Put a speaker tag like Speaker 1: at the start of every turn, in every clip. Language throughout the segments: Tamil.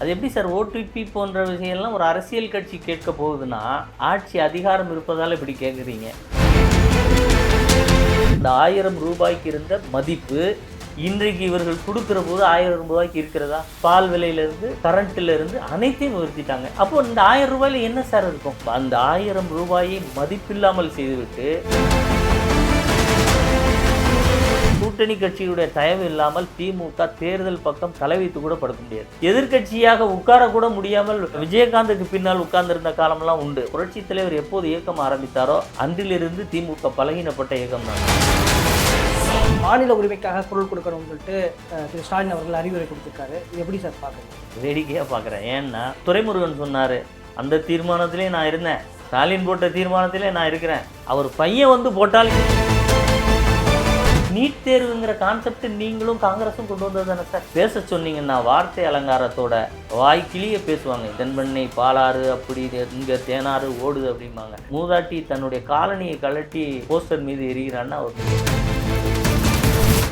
Speaker 1: அது எப்படி சார் ஓடிபி போன்ற விஷயம்லாம் ஒரு அரசியல் கட்சி கேட்க போகுதுன்னா ஆட்சி அதிகாரம் இருப்பதால் இப்படி கேட்குறீங்க. இந்த ஆயிரம் ரூபாய்க்கு இருந்த மதிப்பு இன்றைக்கு இவர்கள் கொடுக்குற போது ஆயிரம் ரூபாய்க்கு இருக்கிறதா? பால் விலையிலேருந்து கரண்ட்டிலேருந்து இருந்து அனைத்தையும் உயர்த்திட்டாங்க. அப்போ இந்த ஆயிரம் ரூபாயில என்ன சார் இருக்கும்? அந்த ஆயிரம் ரூபாயை மதிப்பில்லாமல் செய்துவிட்டு கூட்டணி கட்சியுடைய தயவு இல்லாமல் திமுக தேர்தல் பக்கம் தலை வைத்து கூட படுக்க முடியாது. எதிர்க்கட்சியாக உட்கார கூட முடியாமல் விஜயகாந்துக்கு பின்னால் உட்கார்ந்திருந்த காலம்லாம் உண்டு. புரட்சி தலைவர் எப்போது இயக்கம் ஆரம்பித்தாரோ அன்றிலிருந்து திமுக பலகீனப்பட்ட இயக்கம் தான்
Speaker 2: மாநில உரிமைக்காக குரல் கொடுக்கணும்னு சொல்லிட்டு திரு ஸ்டாலின் அவர்கள் அறிவுரை கொடுத்துருக்காரு. எப்படி சார் பார்க்குறீங்க?
Speaker 1: வேடிக்கையாக பார்க்குறேன். ஏன்னா துரைமுருகன் சொன்னார் அந்த தீர்மானத்திலே நான் இருந்தேன். ஸ்டாலின் போட்ட தீர்மானத்திலே நான் இருக்கிறேன். அவர் பையன் வந்து போட்டால் நீட் தேர்வுங்கிற கான்செப்ட் நீங்களும் காங்கிரஸும் கொண்டு வந்தது தானே சார்? பேச சொன்னீங்கன்னா வார்த்தை அலங்காரத்தோட வாய் கிளிய பேசுவாங்க. தென்பண்ணை பாலாறு அப்படி இங்கே தேனாறு ஓடுது அப்படிம்பாங்க. மூதாட்டி தன்னுடைய காலனியை கழட்டி போஸ்டர் மீது எரிகிறான்னா அவர்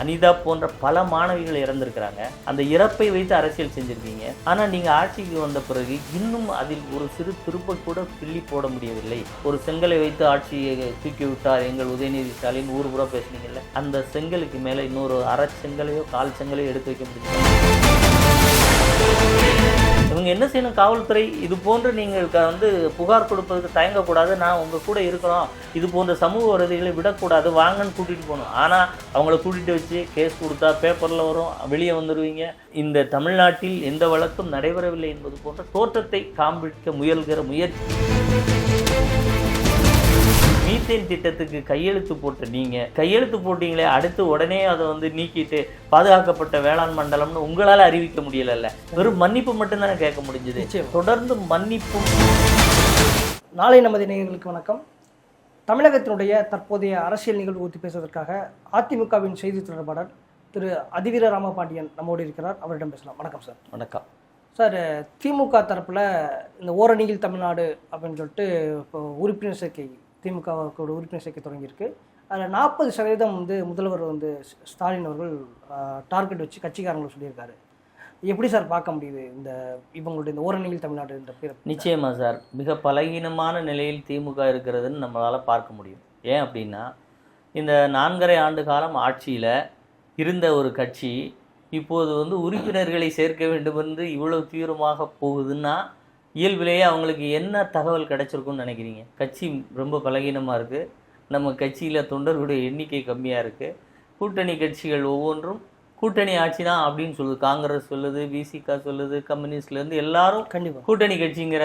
Speaker 1: அனிதா போன்ற பல மாணவிகள் இறந்திருக்கிறாங்க. அந்த இறப்பை வைத்து அரசியல் செஞ்சிருக்கீங்க. ஆனால் நீங்கள் ஆட்சிக்கு வந்த பிறகு இன்னும் அதில் ஒரு சிறு திருப்ப கூட பிள்ளி போட முடியவில்லை. ஒரு செங்கலை வைத்து ஆட்சியை தூக்கி விட்டார் எங்கள் உதயநிதி ஸ்டாலின். ஊர் பூரா பேசுனீங்கல்ல. அந்த செங்கலுக்கு மேலே இன்னொரு அரை செங்கலையோ கால் செங்கலையோ எடுத்து வைக்க முடியும்? இவங்க என்ன செய்யணும் காவல்துறை? இது போன்று நீங்கள் வந்து புகார் கொடுப்பதுக்கு தயங்கக்கூடாது. நான் உங்கள் கூட இருக்கிறோம். இது போன்ற சமூக விரோதிகளை விடக்கூடாது. வாங்கன்னு கூட்டிகிட்டு போகணும். ஆனால் அவங்கள கூட்டிகிட்டு வச்சு கேஸ் கொடுத்தா பேப்பரில் வரும். வெளியே வந்துடுவீங்க இந்த தமிழ்நாட்டில் எந்த வழக்கும் நடைபெறவில்லை என்பது போன்ற தோற்றத்தை காண்பிக்க முயல்கிற முயற்சி. மீத்தேன் திட்டத்துக்கு கையெழுத்து போட்ட நீங்க கையெழுத்து போட்டீங்களே அடுத்து உடனே அதை வந்து நீக்கிட்டு பாதுகாக்கப்பட்ட வேளாண் மண்டலம்னு உங்களால அறிவிக்க முடியலல்ல. வெறும் மன்னிப்பு மட்டும்தானே கேட்க முடிஞ்சது. தொடர்ந்து மன்னிப்பும்
Speaker 2: நாளை நமது நேயர்களுக்கு வணக்கம். தமிழகத்தினுடைய தற்போதைய அரசியல் நிகழ்வு ஒத்தி பேசுவதற்காக அதிமுகவின் செய்தி தொடர்பாளர் திரு அதிவீர ராமபாண்டியன் நம்மோடு இருக்கிறார். அவரிடம் பேசலாம். வணக்கம் சார்.
Speaker 1: வணக்கம்.
Speaker 2: சார் திமுக தரப்பில் இந்த ஓரணியில் தமிழ்நாடு அப்படின்னு சொல்லிட்டு இப்போ உறுப்பினர் சேர்க்கை திமுக உறுப்பினர் சேர்க்கை தொடங்கியிருக்கு. அதில் நாற்பது சதவீதம் வந்து முதல்வர் வந்து ஸ்- ஸ்டாலின் அவர்கள் டார்கெட் வச்சு கட்சிக்காரங்களை சொல்லியிருக்காரு. எப்படி சார் பார்க்க முடியுது இந்த இவங்களுடைய இந்த ஓரணியில் தமிழ்நாடு என்ற பேர்
Speaker 1: நிச்சயமாக சார். மிக பலகீனமான நிலையில் திமுக இருக்கிறதுன்னு நம்மளால் பார்க்க முடியும். ஏன் அப்படின்னா இந்த நான்கரை ஆண்டு காலம் ஆட்சியில் இருந்த ஒரு கட்சி இப்போது வந்து உறுப்பினர்களை சேர்க்க வேண்டும் என்று இவ்வளவு தீவிரமாக போகுதுன்னா இயல்பிலேயே அவங்களுக்கு என்ன தகவல் கிடைச்சிருக்கும்னு நினைக்கிறீங்க? கட்சி ரொம்ப பலகீனமாக இருக்குது நம்ம கட்சியில் தொண்டர்களுடைய எண்ணிக்கை கம்மியாக இருக்குது கூட்டணி கட்சிகள் ஒவ்வொன்றும் கூட்டணி ஆட்சி தான் அப்படின்னு சொல்லுது. காங்கிரஸ் சொல்லுது விசிகா சொல்லுது கம்யூனிஸ்ட்லேருந்து எல்லாரும்
Speaker 2: கண்டிப்பாக
Speaker 1: கூட்டணி கட்சிங்கிற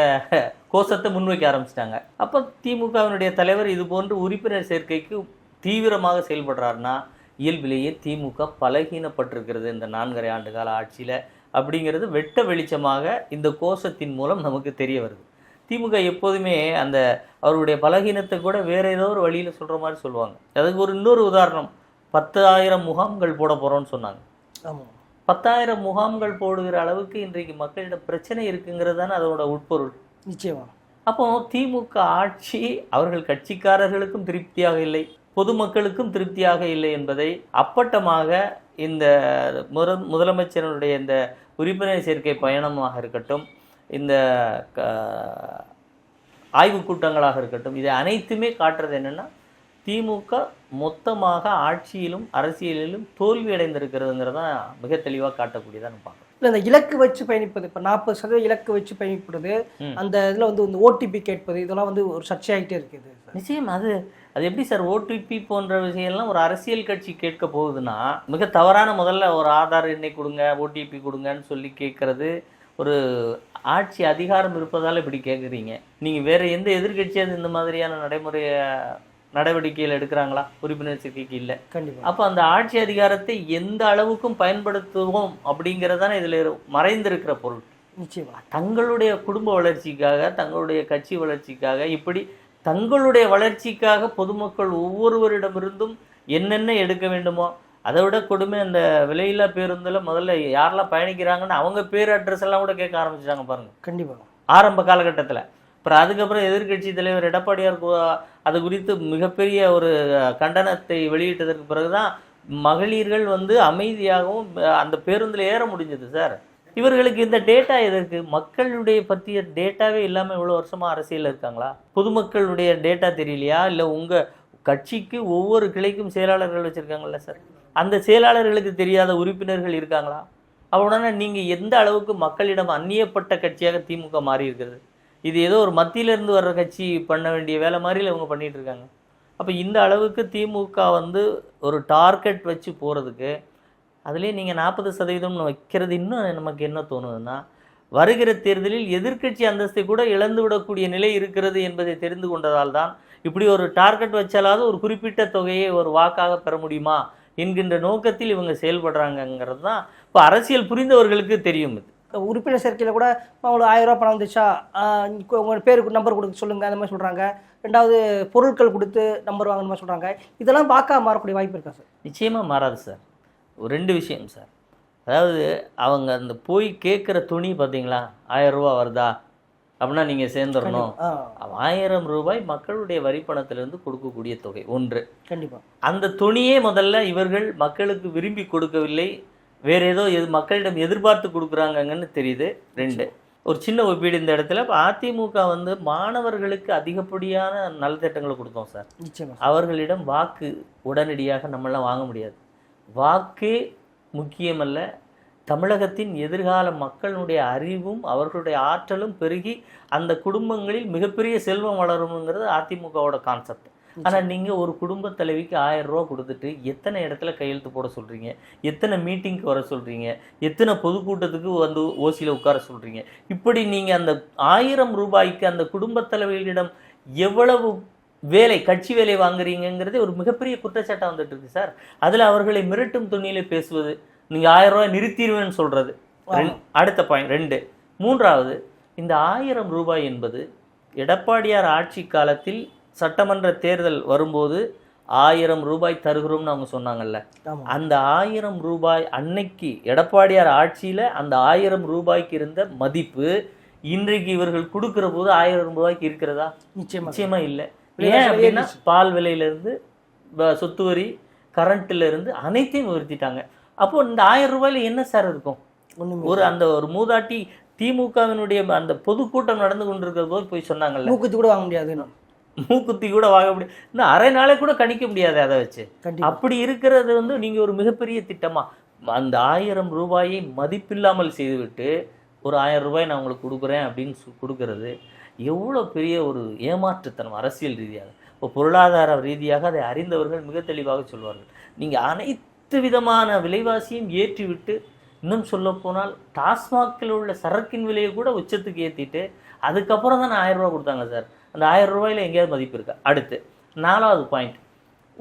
Speaker 1: கோஷத்தை முன்வைக்க ஆரம்பிச்சிட்டாங்க. அப்போ திமுகவினுடைய தலைவர் இது போன்று உறுப்பினர் சேர்க்கைக்கு தீவிரமாக செயல்படுறாருன்னா இயல்பிலேயே திமுக பலகீனப்பட்டிருக்கிறது இந்த நான்கரை ஆண்டு கால ஆட்சியில். அப்படிங்கிறது வெட்ட வெளிச்சமாக இந்த கோஷத்தின் மூலம் நமக்கு தெரிய வருது. திமுக எப்போதுமே அந்த அவருடைய பலகீனத்தை கூட வேற ஏதோ ஒரு வழியில் சொல்கிற மாதிரி சொல்லுவாங்க. அதுக்கு ஒரு இன்னொரு உதாரணம். பத்தாயிரம் முகாம்கள் போட போகிறோம்னு சொன்னாங்க.
Speaker 2: ஆமாம்
Speaker 1: பத்தாயிரம் முகாம்கள் போடுகிற அளவுக்கு இன்றைக்கு மக்களிடம் பிரச்சனை இருக்குங்கிறது தானே அதோட உட்பொருள்.
Speaker 2: நிச்சயமா.
Speaker 1: அப்போ திமுக ஆட்சி அவர்கள் கட்சிக்காரர்களுக்கும் திருப்தியாக இல்லை பொதுமக்களுக்கும் திருப்தியாக இல்லை என்பதை அப்பட்டமாக இந்த முத முதலமைச்சருடைய இந்த உறுப்பினர் சேர்க்கை பயணமாக இருக்கட்டும் இந்த ஆய்வுக் கூட்டங்களாக இருக்கட்டும் இதை அனைத்துமே காட்டுறது என்னன்னா திமுக மொத்தமாக ஆட்சியிலும் அரசியலிலும் தோல்வி அடைந்திருக்கிறதுங்கிறதான் மிக தெளிவாக காட்டக்கூடியதாக பார்க்கணும்
Speaker 2: இல்லை இந்த இலக்கு வச்சு பயணிப்பது இப்போ நாற்பது சதவீதம் இலக்கு வச்சு பயணிப்படுது. அந்த இதில் வந்து இந்த ஓடிபி கேட்பது இதெல்லாம் வந்து ஒரு சர்ச்சையாகிட்டே இருக்குது
Speaker 1: நிச்சயம் அது அது எப்படி சார் ஓடிபி போன்ற விஷயம்லாம் ஒரு அரசியல் கட்சி கேட்க போகுதுன்னா மிக தவறான முதல்ல ஒரு ஆதார் எண்ணை கொடுங்க ஓடிபி கொடுங்கன்னு சொல்லி கேட்கறது ஒரு ஆட்சி அதிகாரம் இருப்பதால் இப்படி கேட்குறீங்க. நீங்கள் வேற எந்த எதிர்க்கட்சியாவது இந்த மாதிரியான நடைமுறைய நடவடிக்கைகள் எடுக்கிறாங்களா? உறுப்பினர் சேர்க்கைக்கு இல்லை.
Speaker 2: கண்டிப்பாக
Speaker 1: அப்போ அந்த ஆட்சி அதிகாரத்தை எந்த அளவுக்கும் பயன்படுத்துவோம் அப்படிங்கிறதானே இதில் மறைந்திருக்கிற பொருள்.
Speaker 2: நிச்சயமா.
Speaker 1: தங்களுடைய குடும்ப வளர்ச்சிக்காக தங்களுடைய கட்சி வளர்ச்சிக்காக இப்படி தங்களுடைய வளர்ச்சிக்காக பொதுமக்கள் ஒவ்வொருவரிடமிருந்தும் என்னென்ன எடுக்க வேண்டுமோ அதை விட கொடுமை அந்த விலையில்லா பேருந்தில் முதல்ல யாரெல்லாம் பயணிக்கிறாங்கன்னு அவங்க பேர் அட்ரஸ் எல்லாம் கூட கேட்க ஆரம்பிச்சிட்டாங்க பாருங்க.
Speaker 2: கண்டிப்பாக
Speaker 1: ஆரம்ப காலகட்டத்தில். அப்புறம் அதுக்கப்புறம் எதிர்க்கட்சி தலைவர் எடப்பாடியார் அது குறித்து மிகப்பெரிய ஒரு கண்டனத்தை வெளியிட்டதற்கு பிறகுதான் மகளிர்கள் வந்து அமைதியாகவும் அந்த பேருந்தில் ஏற முடிஞ்சது சார். இவர்களுக்கு இந்த டேட்டா எதற்கு மக்களுடைய பற்றிய டேட்டாவே இல்லாமல் இவ்வளோ வருஷமாக அரசியலில் இருக்காங்களா? பொதுமக்களுடைய டேட்டா தெரியலையா? இல்லை உங்கள் கட்சிக்கு ஒவ்வொரு கிளைக்கும் செயலாளர்கள் வச்சுருக்காங்கல்ல சார் அந்த செயலாளர்களுக்கு தெரியாத உறுப்பினர்கள் இருக்காங்களா? அவனுடனே நீங்கள் எந்த அளவுக்கு மக்களிடம் அந்நியப்பட்ட கட்சியாக திமுக மாறி இருக்கிறது? இது ஏதோ ஒரு மத்தியிலேருந்து வர்ற கட்சி பண்ண வேண்டிய வேலை மாதிரி இவங்க பண்ணிகிட்டு இருக்காங்க. அப்போ இந்த அளவுக்கு திமுக வந்து ஒரு டார்கெட் வச்சு போகிறதுக்கு அதுலேயே நீங்கள் நாற்பது சதவீதம்னு வைக்கிறது இன்னும் நமக்கு என்ன தோணுதுன்னா வருகிற தேர்தலில் எதிர்க்கட்சி அந்தஸ்தை கூட இழந்து விடக்கூடிய நிலை இருக்கிறது என்பதை தெரிந்து கொண்டதால் தான் இப்படி ஒரு டார்கெட் வச்சாலாவது ஒரு குறிப்பிட்ட தொகையை ஒரு வாக்காக பெற முடியுமா என்கின்ற நோக்கத்தில் இவங்க செயல்படுறாங்கங்கிறது தான் இப்போ அரசியல் புரிந்தவர்களுக்கு தெரியும் இது.
Speaker 2: உறுப்பினர் சேர்க்கையில் கூட அவங்களுக்கு ஆயிரம் ரூபாய் பணம் வந்துச்சா? ஆஹ் இங்க உங்க பேருக்கு நம்பர் கொடுக்க சொல்லுங்க அந்த மாதிரி சொல்றாங்க. ரெண்டாவது பொருட்கள் கொடுத்து நம்பர் வாங்க மாதிரி சொல்றாங்க. இதெல்லாம் வாக்கா மாறக்கூடிய வாய்ப்பு இருக்கா சார்?
Speaker 1: நிச்சயமாக மாறாது சார். ஒரு ரெண்டு விஷயம் சார் அதாவது அவங்க அந்த போய் கேட்குற துணி பார்த்தீங்களா ஆயிரம் ரூபா வருதா? அப்படின்னா நீங்கள் சேர்ந்துடணும். ஆயிரம் ரூபாய் மக்களுடைய வரி பணத்திலிருந்து கொடுக்கக்கூடிய தொகை ஒன்று.
Speaker 2: கண்டிப்பா.
Speaker 1: அந்த துணியே முதல்ல இவர்கள் மக்களுக்கு விரும்பி கொடுக்கவில்லை. வேற ஏதோ எது மக்களிடம் எதிர்பார்த்து கொடுக்குறாங்கன்னு தெரியுது. ரெண்டு. ஒரு சின்ன ஒப்பீடு இந்த இடத்துல. இப்போ அதிமுக வந்து மாணவர்களுக்கு அதிகப்படியான நலத்திட்டங்களை கொடுத்தோம் சார் அவர்களிடம் வாக்கு உடனடியாக நம்மளாம் வாங்க முடியாது. வாக்கே முக்கியமல்ல. தமிழகத்தின் எதிர்கால மக்களுடைய அறிவும் அவர்களுடைய ஆற்றலும் பெருகி அந்த குடும்பங்களில் மிகப்பெரிய செல்வம் வளரும்ங்கிறது அதிமுகவோட கான்செப்ட் ஆனால் நீங்கள் ஒரு குடும்ப தலைவிக்கு ஆயிரம் ரூபா கொடுத்துட்டு எத்தனை இடத்துல கையெழுத்து போட சொல்கிறீங்க எத்தனை மீட்டிங்க்கு வர சொல்கிறீங்க எத்தனை பொதுக்கூட்டத்துக்கு வந்து ஓசியில் உட்கார சொல்கிறீங்க இப்படி நீங்கள் அந்த ஆயிரம் ரூபாய்க்கு அந்த குடும்ப தலைவிகளிடம் எவ்வளவு வேலை கட்சி வேலை வாங்குறீங்கங்கிறதே ஒரு மிகப்பெரிய குற்றச்சாட்டாக வந்துட்டு இருக்கு சார். அதில் அவர்களை மிரட்டும் துணியில பேசுவது நீங்கள் ஆயிரம் ரூபாய் நிறுத்திடுவேன்னு சொல்கிறது அடுத்த பாயிண்ட் ரெண்டு. மூன்றாவது இந்த ஆயிரம் ரூபாய் என்பது எடப்பாடியார் ஆட்சி காலத்தில் சட்டமன்ற தேர்தல் வரும்போது ஆயிரம் ரூபாய் தருகிறோம்னு அவங்க சொன்னாங்கல்ல. அந்த ஆயிரம் ரூபாய் அன்னைக்கு எடப்பாடியார் ஆட்சியில் அந்த ஆயிரம் ரூபாய்க்கு இருந்த மதிப்பு இன்றைக்கு இவர்கள் கொடுக்கிற போது ஆயிரம் ரூபாய்க்கு இருக்கிறதா?
Speaker 2: நிச்சயமா.
Speaker 1: நிச்சயமா இல்லை. ஏன் அப்படின்னா. பால் விலையிலேருந்து சொத்து வரி கரண்ட்ல இருந்து அனைத்தையும் உயர்த்திட்டாங்க. அப்போ இந்த ஆயிரம் ரூபாயில என்ன சார் இருக்கும்? ஒரு அந்த ஒரு மூதாட்டி திமுகவினுடைய அந்த பொதுக்கூட்டம் நடந்து கொண்டிருக்கிற போது போய் சொன்னாங்கல்ல.
Speaker 2: மூக்குத்தி கூட வாங்க முடியாது
Speaker 1: மூக்குத்தி கூட வாங்க முடியும் இன்னும் அரை நாளே கூட கணிக்க முடியாது அதை வச்சு. அப்படி இருக்கிறது வந்து நீங்க ஒரு மிகப்பெரிய திட்டமா. அந்த ஆயிரம் ரூபாயை மதிப்பில்லாமல் செய்துவிட்டு ஒரு ஆயிரம் ரூபாய் நான் உங்களுக்கு கொடுக்குறேன் அப்படின்னு கொடுக்கறது. எவ்வளோ பெரிய ஒரு ஏமாற்றுத்தனம் அரசியல் ரீதியாக. இப்போ பொருளாதார ரீதியாக அதை அறிந்தவர்கள் மிக தெளிவாக சொல்வார்கள். நீங்கள் அனைத்து விதமான விலைவாசியும் ஏற்றிவிட்டு இன்னும் சொல்லப்போனால் டாஸ்மாகில் உள்ள சரக்கின் விலையை கூட உச்சத்துக்கு ஏற்றிட்டு அதுக்கப்புறம் தான் ஆயிரம் கொடுத்தாங்க சார். அந்த ஆயிரம் ரூபாயில எங்கேயாவது மதிப்பு இருக்கா? அடுத்து நாலாவது பாயிண்ட்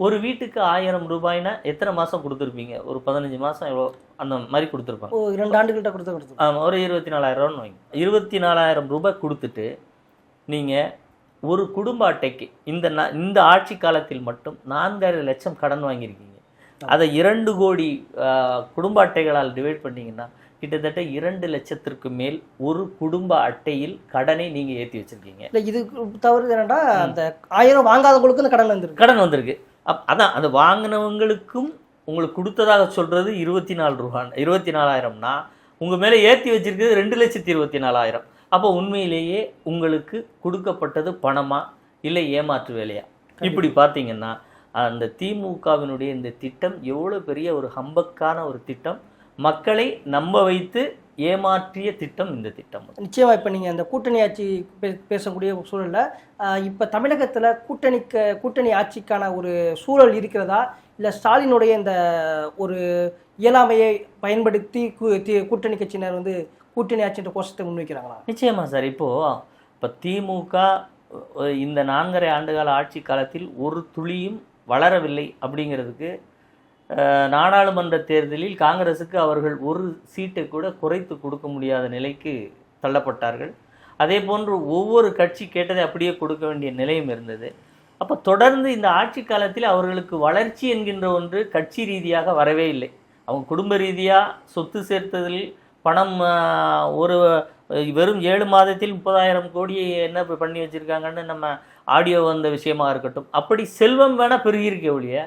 Speaker 1: ஒரு வீட்டுக்கு ஆயிரம் ரூபாய்னா எத்தனை மாதம் கொடுத்துருப்பீங்க? ஒரு பதினஞ்சு மாதம் எவ்வளோ அந்த மாதிரி கொடுத்துருப்பாங்க.
Speaker 2: ஓ இரண்டு ஆண்டுகள்கிட்ட கொடுத்து கொடுத்து.
Speaker 1: ஆமாம் ஒரு இருபத்தி நாலாயிரம் ரூபான்னு வைங்க. இருபத்தி நாலாயிரம் ரூபாய் கொடுத்துட்டு நீங்கள் ஒரு குடும்ப அட்டைக்கு இந்த இந்த ஆட்சி காலத்தில் மட்டும் நான்கரை லட்சம் கடன் வாங்கியிருக்கீங்க. அதை இரண்டு கோடி குடும்ப அட்டைகளால் டிவைட் பண்ணீங்கன்னா கிட்டத்தட்ட இரண்டு லட்சத்திற்கு மேல் ஒரு குடும்ப அட்டையில் கடனை நீங்கள் ஏற்றி வச்சிருக்கீங்க.
Speaker 2: இல்லை இது தவறு என்னன்னா அந்த ஆயிரம் வாங்காதவங்களுக்கு இந்த கடன் வந்துருக்கு.
Speaker 1: கடன் வந்திருக்கு. அப் அதான் அது வாங்கினவங்களுக்கும் உங்களுக்கு கொடுத்ததாக சொல்றது இருபத்தி நாலு ரூபா இருபத்தி நாலாயிரம்னா உங்க மேலே ஏற்றி வச்சிருக்கிறது ரெண்டு லட்சத்தி இருபத்தி நாலாயிரம். அப்போ உண்மையிலேயே உங்களுக்கு கொடுக்கப்பட்டது பணமா இல்லை ஏமாற்று வேலையா இப்படி பார்த்தீங்கன்னா அந்த திமுகவினுடைய இந்த திட்டம் எவ்வளோ பெரிய ஒரு ஹம்பக்கான ஒரு திட்டம். மக்களை நம்ப வைத்து ஏமாற்றிய திட்டம் இந்த திட்டம்.
Speaker 2: நிச்சயமா இப்போ நீங்கள் அந்த கூட்டணி ஆட்சி பே- பேசக்கூடிய சூழல்ல இப்போ தமிழகத்தில் கூட்டணிக்கு கூட்டணி ஆட்சிக்கான ஒரு சூழல் இருக்கிறதா? இல்லை ஸ்டாலினுடைய இந்த ஒரு இயலாமையை பயன்படுத்தி கூட்டணி கட்சியினர் வந்து கூட்டணி ஆட்சின்ற கோஷத்தை முன்வைக்கிறாங்களா
Speaker 1: நிச்சயமா சார். இப்போ இப்போ திமுக இந்த நான்கரை ஆண்டுகால ஆட்சி காலத்தில் ஒரு துளியும் வளரவில்லை அப்படிங்கிறதுக்கு நாடாளுமன்ற தேர்தலில் காங்கிரஸுக்கு அவர்கள் ஒரு சீட்டை கூட குறைத்து கொடுக்க முடியாத நிலைக்கு தள்ளப்பட்டார்கள். அதே போன்று ஒவ்வொரு கட்சி கேட்டதை அப்படியே கொடுக்க வேண்டிய நிலையும் இருந்தது. அப்போ தொடர்ந்து இந்த ஆட்சி காலத்தில் அவர்களுக்கு வளர்ச்சி என்கின்ற ஒன்று கட்சி ரீதியாக வரவே இல்லை. அவங்க குடும்ப ரீதியாக சொத்து சேர்த்ததில் பணம் ஒரு வெறும் ஏழு மாதத்தில் முப்பதாயிரம் கோடியை என்ன பண்ணி வச்சிருக்காங்கன்னு நம்ம ஆடியோ வந்த விஷயமா இருக்கட்டும். அப்படி செல்வம் வேணால் பெருகியிருக்க ஒழிய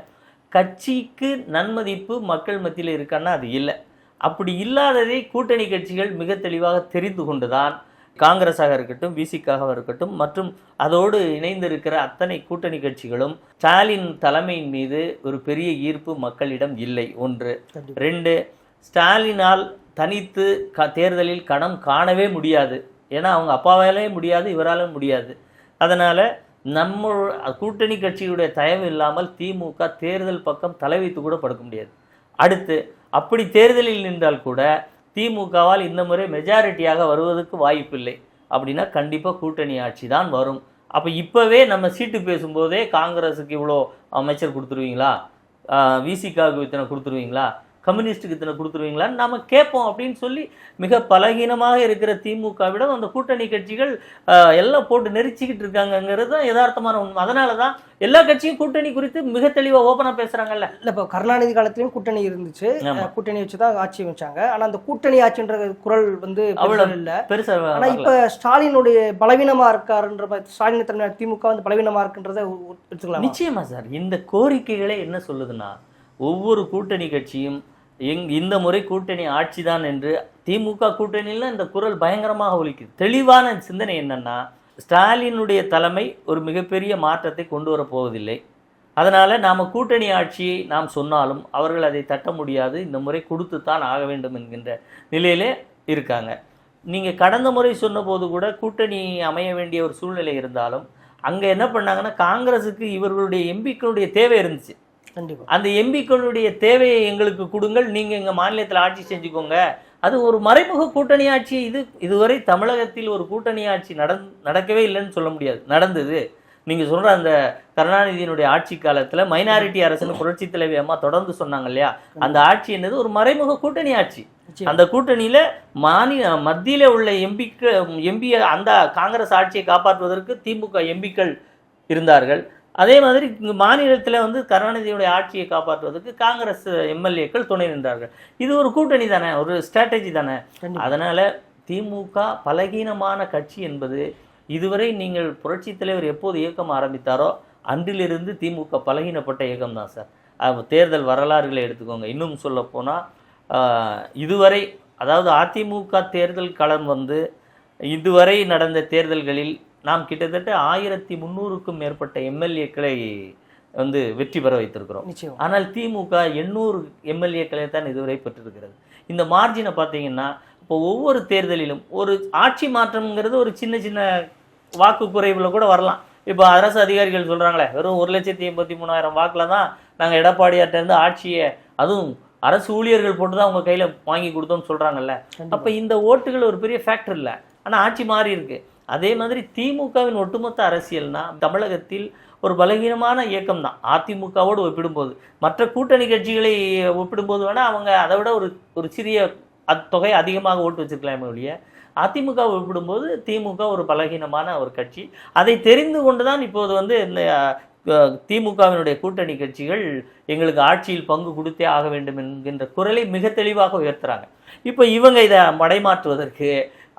Speaker 1: கட்சிக்கு நன்மதிப்பு மக்கள் மத்தியில் இருக்கான்னா அது இல்லை. அப்படி இல்லாததை கூட்டணி கட்சிகள் மிக தெளிவாக தெரிந்து கொண்டுதான் காங்கிரஸாக இருக்கட்டும் விசிக்காக இருக்கட்டும் மற்றும் அதோடு இணைந்திருக்கிற அத்தனை கூட்டணி கட்சிகளும் ஸ்டாலின் தலைமையின் மீது ஒரு பெரிய ஈர்ப்பு மக்களிடம் இல்லை. ஒன்று. ரெண்டு ஸ்டாலினால் தனித்து க தேர்தலில் களம் காணவே முடியாது. ஏன்னா அவங்க அப்பாவாலே முடியாது இவராலும் முடியாது. அதனால் நம்ம கூட்டணி கட்சியுடைய தயவு இல்லாமல் திமுக தேர்தல் பக்கம் தலை வைத்து கூட படுக்க முடியாது. அடுத்து அப்படி தேர்தலில் நின்றால் கூட திமுகவால் இந்த முறை மெஜாரிட்டியாக வருவதற்கு வாய்ப்பில்லை அப்படின்னா கண்டிப்பாக கூட்டணி ஆட்சி தான் வரும். அப்போ இப்போவே நம்ம சீட்டு பேசும்போதே காங்கிரஸுக்கு இவ்வளோ அமைச்சர் கொடுத்துருவீங்களா? விசிகாவுக்கு இத்தனை கொடுத்துருவீங்களா? கம்யூனிஸ்ட்டுக்கு இத்தனை கொடுத்துருவீங்களான்னு நாம கேட்போம் அப்படின்னு சொல்லி மிக பலகீனமாக இருக்கிற திமுகவிடம் அந்த கூட்டணி கட்சிகள் எல்லாம் போட்டு நெரிச்சிக்கிட்டு இருக்காங்கங்கிறது தான் யதார்த்தமான உண்மை. அதனால தான் எல்லா கட்சியும் கூட்டணி குறித்து மிக தெளிவாக ஓப்பனாக பேசுகிறாங்கல்ல
Speaker 2: இல்ல இப்போ கருணாநிதி காலத்திலயும் கூட்டணி இருந்துச்சு. கூட்டணி வச்சு தான் ஆட்சி வச்சாங்க ஆனா அந்த கூட்டணி ஆட்சின்ற குரல் வந்து
Speaker 1: அவ்வளவு
Speaker 2: பெருசா இல்ல.
Speaker 1: பெருசாக
Speaker 2: ஆனா இப்ப ஸ்டாலினுடைய பலவீனமா இருக்காருன்ற மாதிரி ஸ்டாலின் திமுக வந்து பலவீனமா இருக்குன்றத எடுத்துக்கலாம்?
Speaker 1: நிச்சயமா சார். இந்த கோரிக்கைகளே என்ன சொல்லுதுன்னா ஒவ்வொரு கூட்டணி கட்சியும் எங் இந்த முறை கூட்டணி ஆட்சி தான் என்று திமுக கூட்டணியில் இந்த குரல் பயங்கரமாக ஒலிக்குது. தெளிவான சிந்தனை என்னென்னா ஸ்டாலினுடைய தலைமை ஒரு மிகப்பெரிய மாற்றத்தை கொண்டு வரப்போவதில்லை அதனால் நாம் கூட்டணி ஆட்சியை நாம் சொன்னாலும் அவர்கள் அதை தட்ட முடியாது. இந்த முறை கொடுத்து தான் ஆக வேண்டும் என்கின்ற நிலையிலே இருக்காங்க. நீங்கள் கடந்த முறை சொன்னபோது கூட கூட்டணி அமைய வேண்டிய ஒரு சூழ்நிலை இருந்தாலும் அங்கே என்ன பண்ணாங்கன்னா காங்கிரஸுக்கு இவர்களுடைய எம்பிக்களுடைய தேவை இருந்துச்சு. அந்த எம்பிக்களுடைய தேவையை எங்களுக்கு கொடுங்கள். நீங்க எங்க மாநிலத்தில் ஆட்சி செஞ்சுக்கோங்க. அது ஒரு மறைமுக கூட்டணி ஆட்சி. இது இதுவரை தமிழகத்தில் ஒரு கூட்டணி ஆட்சி நடந் நடக்கவே இல்லைன்னு சொல்ல முடியாது. நடந்தது. நீங்க சொல்ற அந்த கருணாநிதியினுடைய ஆட்சி காலத்துல மைனாரிட்டி அரசுன்னு புரட்சி தலைவி அம்மா தொடர்ந்து சொன்னாங்க இல்லையா? அந்த ஆட்சி என்னது? ஒரு மறைமுக கூட்டணி ஆட்சி. அந்த கூட்டணியில மாநில மத்தியில உள்ள எம்பிக்கு எம்பி அந்த காங்கிரஸ் ஆட்சியை காப்பாற்றுவதற்கு திமுக எம்பிக்கள் இருந்தார்கள். அதே மாதிரி இங்க மாநிலத்துல வந்து கருணாநிதியுடைய ஆட்சியை காப்பாற்றுவதற்கு காங்கிரஸ் எம்எல்ஏக்கள் துணை நின்றார்கள். இது ஒரு கூட்டணி தானே ஒரு ஸ்ட்ராட்டஜி தானே. அதனால திமுக பலகீனமான கட்சி என்பது இதுவரை நீங்கள் புரட்சி தலைவர் எப்போது இயக்கம் ஆரம்பித்தாரோ அன்றிலிருந்து திமுக பலகீனப்பட்ட இயக்கம் தான் சார் தேர்தல் வரலாறுகளை எடுத்துக்கோங்க. இன்னும் சொல்ல இதுவரை அதாவது அதிமுக தேர்தல் களம் வந்து இதுவரை நடந்த தேர்தல்களில் நாம் கிட்டத்தட்ட ஆயிரத்தி முந்நூறுக்கும் மேற்பட்ட எம்எல்ஏக்களை வந்து வெற்றி பெற வைத்திருக்கிறோம். ஆனால் திமுக எண்ணூறு எம்எல்ஏக்களை தான் இதுவரை பெற்றிருக்கிறது. இந்த மார்ஜினை பார்த்தீங்கன்னா இப்போ ஒவ்வொரு தேர்தலிலும் ஒரு ஆட்சி மாற்றம்ங்கிறது ஒரு சின்ன சின்ன வாக்கு குறைவுல கூட வரலாம். இப்போ அரசு அதிகாரிகள் சொல்றாங்களே வெறும் ஒரு லட்சத்தி எண்பத்தி மூணாயிரம் வாக்கில் தான் நாங்கள் எடப்பாடியார்ட்ட இருந்து ஆட்சியை அதுவும் அரசு ஊழியர்கள் போட்டு தான் உங்க கையில வாங்கி கொடுத்தோம்னு சொல்றாங்கல்ல.
Speaker 2: கண்டிப்பா.
Speaker 1: அப்ப இந்த ஓட்டுகள் ஒரு பெரிய ஃபேக்டர் இல்லை. ஆனா ஆட்சி மாறி இருக்கு. அதே மாதிரி திமுகவின் ஒட்டுமொத்த அரசியல்னா தமிழகத்தில் ஒரு பலகீனமான இயக்கம் தான் அதிமுகவோடு ஒப்பிடும்போது. மற்ற கூட்டணி கட்சிகளை ஒப்பிடும்போது வேணால் அவங்க அதை விட ஒரு ஒரு சிறிய அத்- தொகை அதிகமாக ஓட்டு வச்சிருக்கலாமே ஒழிய அதிமுக ஒப்பிடும்போது திமுக ஒரு பலகீனமான ஒரு கட்சி. அதை தெரிந்து கொண்டு தான் இப்போது வந்து இந்த திமுகவினுடைய கூட்டணி கட்சிகள் எங்களுக்கு ஆட்சியில் பங்கு கொடுத்தே ஆக வேண்டும் என்கின்ற குரலை மிக தெளிவாக உயர்த்துறாங்க. இப்போ இவங்க இதை மடைமாற்றுவதற்கு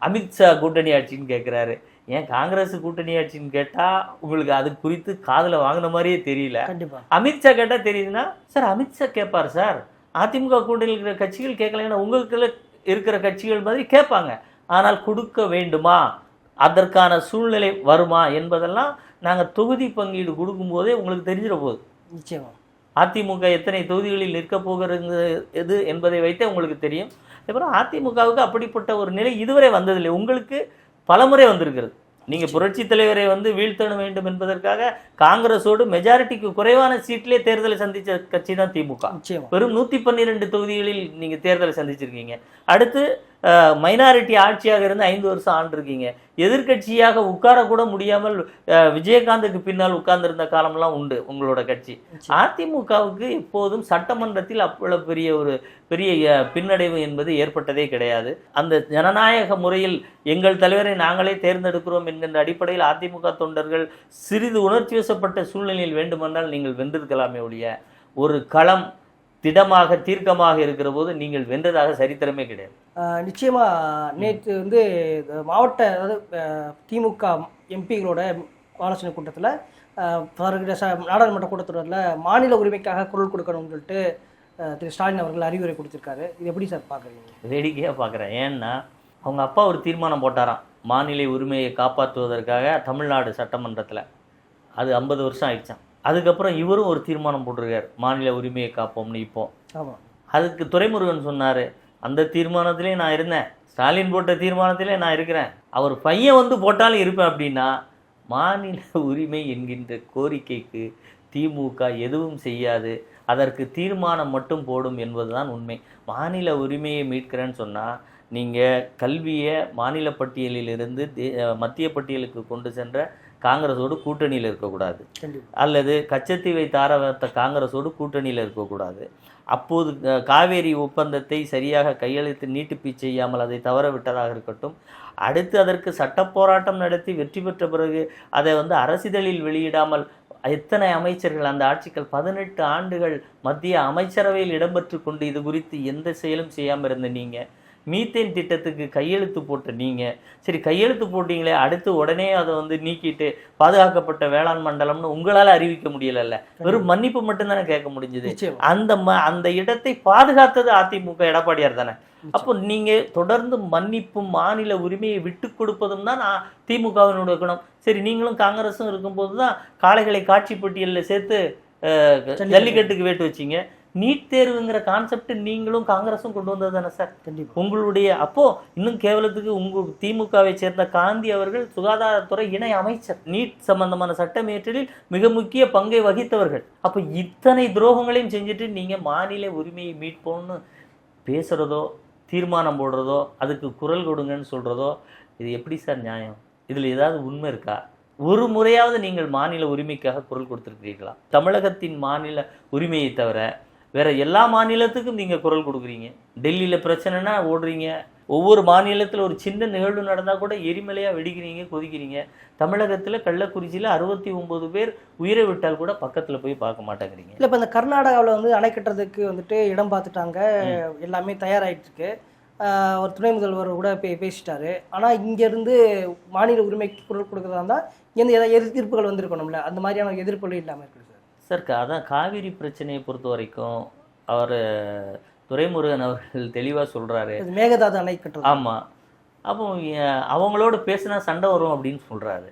Speaker 1: அமித்ஷா கூட்டணி ஆட்சின்னு கேட்குறாரு ஏன் காங்கிரஸ் கூட்டணி ஆட்சின்னு கேட்டால் உங்களுக்கு அது குறித்து காதில் வாங்கின மாதிரியே தெரியல.
Speaker 2: கண்டிப்பா.
Speaker 1: அமித்ஷா கேட்டால் தெரியுதுன்னா சார் அமித்ஷா கேட்பார் சார். அதிமுக கூட்டணியில் இருக்கிற கட்சிகள் கேட்கலைன்னா உங்களுக்குள்ள இருக்கிற கட்சிகள் மாதிரி கேட்பாங்க. ஆனால் கொடுக்க வேண்டுமா? அதற்கான சூழ்நிலை வருமா? என்பதெல்லாம் நாங்கள் தொகுதி பங்கீடு கொடுக்கும்போதே உங்களுக்கு தெரிஞ்சிட போகுது.
Speaker 2: நிச்சயமா.
Speaker 1: அதிமுக எத்தனை தொகுதிகளில் நிற்க போகிறது எது என்பதை வைத்தே உங்களுக்கு தெரியும். அப்புறம் அதிமுகவுக்கு அப்படிப்பட்ட ஒரு நிலை இதுவரை வந்ததில்லை. உங்களுக்கு பலமுறை வந்திருக்கிறது. நீங்க புரட்சி தலைவரை வந்து வீழ்த்தணும் வேண்டும் என்பதற்காக காங்கிரஸோடு மெஜாரிட்டிக்கு குறைவான சீட்லயே தேர்தலை சந்திச்ச கட்சி தான் திமுக வெறும் நூத்தி பன்னிரெண்டு தொகுதிகளில் நீங்க தேர்தலை சந்திச்சிருக்கீங்க. அடுத்து மைனாரிட்டி ஆட்சியாக இருந்து ஐந்து வருஷம் ஆண்டிருக்கீங்க. எதிர்க்கட்சியாக உட்கார கூட முடியாமல் விஜயகாந்துக்கு பின்னால் உட்கார்ந்திருந்த காலம்லாம் உண்டு உங்களோட கட்சி. அதிமுகவுக்கு எப்போதும் சட்டமன்றத்தில் அவ்வளவு பெரிய ஒரு பெரிய பின்னடைவு என்பது ஏற்பட்டதே கிடையாது. அந்த ஜனநாயக முறையில் எங்கள் தலைவரை நாங்களே தேர்ந்தெடுக்கிறோம் என்கின்ற அடிப்படையில் அதிமுக தொண்டர்கள் சிறிது உணர்ச்சி வசப்பட்ட சூழ்நிலையில் வேண்டுமென்றால் நீங்கள் வென்றிருக்கலாமே ஒழிய ஒரு களம் திடமாக தீர்க்கமாக இருக்கிற போது நீங்கள் வென்றதாக சரித்திரமே கிடையாது.
Speaker 2: ஆஹ் நிச்சயமா நேற்று வந்து மாவட்ட அதாவது திமுக எம்பிகளோட ஆலோசனை கூட்டத்தில் நாடாளுமன்ற கூட்டத்தொடரில் மாநில உரிமைக்காக குரல் கொடுக்கணும்னு சொல்லிட்டு திரு ஸ்டாலின் அவர்கள் அறிவுரை கொடுத்திருக்காரு. இது எப்படி சார் பார்க்குறீங்க
Speaker 1: வேடிக்கையாக பார்க்குறேன் ஏன்னா அவங்க அப்பா ஒரு தீர்மானம் போட்டாராம். மாநில உரிமையை காப்பாற்றுவதற்காக தமிழ்நாடு சட்டமன்றத்தில். அது ஐம்பது வருஷம் ஆயிடுச்சான் அதுக்கப்புறம் இவரும் ஒரு தீர்மானம் போட்டிருக்காரு. மாநில உரிமையை காப்போம்னு இப்போ.
Speaker 2: ஆமாம்
Speaker 1: அதுக்கு துரைமுருகன் சொன்னார் அந்த தீர்மானத்திலே நான் இருந்தேன். ஸ்டாலின் போட்ட தீர்மானத்திலே நான் இருக்கிறேன். அவர் பையன் வந்து போட்டாலும் இருப்பேன் அப்படின்னா மாநில உரிமை என்கின்ற கோரிக்கைக்கு திமுக எதுவும் செய்யாது. அதற்கு தீர்மானம் மட்டும் போடும் என்பதுதான் உண்மை. மாநில உரிமையை மீட்கிறேன்னு சொன்னால் நீங்கள் கல்வியை மாநில பட்டியலிலிருந்து தே- மத்திய பட்டியலுக்கு கொண்டு சென்ற காங்கிரஸோடு கூட்டணியில் இருக்கக்கூடாது. அல்லது கச்சத்தீவை தார வைத்த காங்கிரஸோடு கூட்டணியில் இருக்கக்கூடாது. அப்போது காவேரி ஒப்பந்தத்தை சரியாக கையெழுத்து நீட்டிப்பு செய்யாமல் அதை தவற விட்டதாக இருக்கட்டும். அடுத்து அதற்கு சட்ட போராட்டம் நடத்தி வெற்றி பெற்ற பிறகு அதை வந்து அரசிதழில் வெளியிடாமல் எத்தனை அமைச்சர்கள் அந்த ஆட்சிகள் பதினெட்டு ஆண்டுகள் மத்திய அமைச்சரவையில் இடம்பெற்று கொண்டு இது குறித்து எந்த செயலும் செய்யாமல் இருந்த நீங்கள் மீத்தேன் திட்டத்துக்கு கையெழுத்து போட்ட நீங்கள் சரி கையெழுத்து போட்டீங்களே அடுத்து உடனே அதை வந்து நீக்கிட்டு பாதுகாக்கப்பட்ட வேளாண் மண்டலம்னு உங்களால் அறிவிக்க முடியலல்ல. வெறும் மன்னிப்பு மட்டும்தானே கேட்க முடிஞ்சது. அந்த ம அந்த இடத்தை பாதுகாத்தது அதிமுக எடப்பாடியார் தானே. அப்போ நீங்க தொடர்ந்து மன்னிப்பும் மாநில உரிமையை விட்டு கொடுப்பதும் தான் திமுகவினுடைய குணம். சரி நீங்களும் காங்கிரஸும் இருக்கும்போது தான் காளைகளை காட்சி பட்டியலில் சேர்த்து ஜல்லிக்கட்டுக்கு வேட்டு வச்சீங்க. நீட் தேர்வுங்கிற கான்செப்ட் நீங்களும் காங்கிரஸும் கொண்டு வந்தது தானே சார்
Speaker 2: கண்டிப்பாக
Speaker 1: உங்களுடைய அப்போ இன்னும் கேவலத்துக்கு உங்க திமுகவை சேர்ந்த காந்தி அவர்கள் சுகாதாரத்துறை இணை அமைச்சர். நீட் சம்பந்தமான சட்டம் இயற்றலில் மிக முக்கிய பங்கை வகித்தவர்கள். அப்போ இத்தனை துரோகங்களையும் செஞ்சுட்டு நீங்க மாநில உரிமையை மீட்போம்னு பேசுறதோ தீர்மானம் போடுறதோ அதுக்கு குரல் கொடுங்கன்னு சொல்றதோ இது எப்படி சார் நியாயம்? இதுல ஏதாவது உண்மை இருக்கா? ஒரு முறையாவது நீங்கள் மாநில உரிமைக்காக குரல் கொடுத்துருக்கிறீர்களா? தமிழகத்தின் மாநில உரிமையை தவிர வேற எல்லா மாநிலத்துக்கும் நீங்க குரல் கொடுக்குறீங்க. டெல்லியில பிரச்சனைனா ஓடுறீங்க. ஒவ்வொரு மாநிலத்தில் ஒரு சின்ன நிகழ்வு நடந்தா கூட எரிமலையா வெடிக்கிறீங்க கொதிக்கிறீங்க. தமிழகத்துல கள்ளக்குறிச்சியில அறுபத்தி ஒன்பது பேர் உயிரை விட்டால் கூட பக்கத்துல போய் பார்க்க மாட்டேங்கிறீங்க.
Speaker 2: இல்லை இப்போ இந்த கர்நாடகாவில் வந்து அணை கட்டுறதுக்கு வந்துட்டு இடம் பார்த்துட்டாங்க. எல்லாமே தயாராகிட்டு இருக்கு ஆஹ் ஒரு துணை முதல்வர் கூட பே பேசிட்டாரு. ஆனால் இங்கேருந்து மாநில உரிமைக்கு குரல் கொடுக்குறதா இருந்தால் இங்கேருந்து ஏதாவது எதிர்ப்புகள் வந்திருக்கணும்ல. அந்த மாதிரியான எதிர்ப்புகள் இல்லாமல் இருக்குது சார்.
Speaker 1: சார் அதான் காவிரி பிரச்சனையை பொறுத்த வரைக்கும் அவர் துரைமுருகன் அவர்கள் தெளிவா சொல்றாரு.
Speaker 2: இது மேகதாது அணை கட்டுறது.
Speaker 1: ஆமா. அப்போ அவங்களோட பேசினா சண்டை வரும் அப்படின்னு சொல்றாரு.